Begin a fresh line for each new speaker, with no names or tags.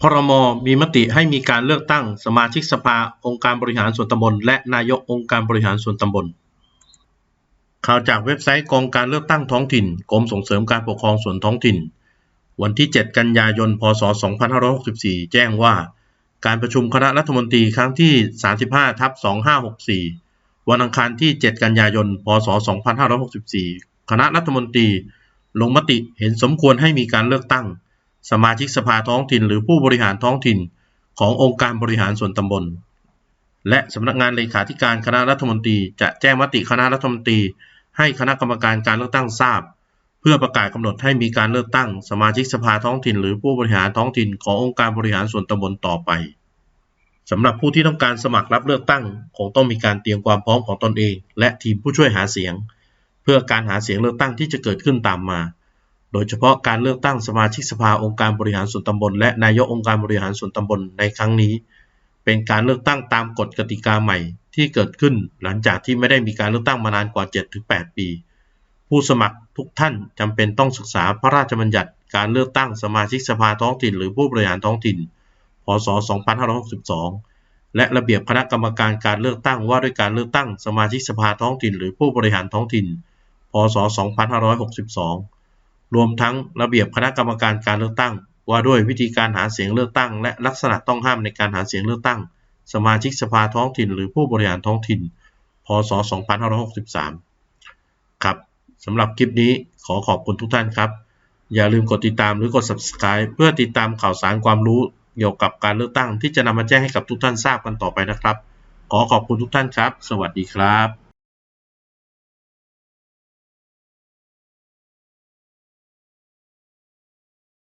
พรมมีมติให้มีการเลือกตั้งสมาชิกสภาองค์การบริหารส่วนตำบล และนายกองค์การบริหารส่วนตำบล ข่าวจากเว็บไซต์กองการเลือกตั้งท้องถิ่นกรมส่งเสริมการปกครองส่วนท้องถิ่น วันที่ 7 กันยายน พศ 2564 แจ้งว่า การประชุมคณะรัฐมนตรีครั้งที่ 35ทับ2564 วันอังคารที่ 7 กันยายน พศ 2564 คณะรัฐมนตรี ลงมติเห็นสมควรให้มีการเลือกตั้ง สมาชิกสภาท้องถิ่น หรือผู้บริหารท้องถิ่นขององค์การบริหารส่วนตำบล และสำนักงานเลขาธิการคณะรัฐมนตรี จะแจ้งมติคณะรัฐมนตรี ให้คณะกรรมการการเลือกตั้งทราบ เพื่อประกาศกำหนดให้มีการเลือกตั้ง สมาชิกสภาท้องถิ่น หรือผู้บริหารท้องถิ่นขององค์การบริหารส่วนตำบลต่อไปสำหรับผู้ที่ต้องการสมัครรับเลือกตั้ง คงต้องมีการเตรียมความพร้อมของตนเอง และทีมผู้ช่วยหาเสียง เพื่อการหาเสียงเลือกตั้งที่จะเกิดขึ้นตามมา โดยเฉพาะการเลือกตั้งสมาชิกสภาองค์การบริหารส่วนตำบล และนายกองค์การบริหารส่วนตำบลในครั้งนี้ เป็นการเลือกตั้งตามกฎกติกาใหม่ที่เกิดขึ้นหลังจากที่ไม่ได้มีการเลือกตั้งมานานกว่า 7-8 ปี ผู้สมัครทุกท่านจำเป็นต้องศึกษาพระราชบัญญัติการเลือกตั้งสมาชิกสภาท้องถิ่น หรือผู้บริหารท้องถิ่น พศ 2562 และระเบียบคณะกรรมการการเลือกตั้งว่าด้วยการเลือกตั้งสมาชิกสภาท้องถิ่น หรือผู้บริหารท้องถิ่น พศ 2562 รวมทั้งระเบียบคณะกรรมการการเลือกตั้ง ว่าด้วยวิธีการหาเสียงเลือกตั้ง และลักษณะต้องห้ามในการหาเสียงเลือกตั้ง สมาชิกสภาท้องถิ่น หรือผู้บริหารท้องถิ่น พศ 2563 ครับสำหรับคลิปนี้ขอขอบคุณทุกท่านครับ อย่าลืมกดติดตามหรือกด subscribe เพื่อติดตามข่าวสารความรู้เกี่ยวกับการเลือกตั้งที่จะนำมาแจ้งให้กับทุกท่านทราบกันต่อไปนะครับ ขอขอบคุณทุกท่านครับ สวัสดีครับ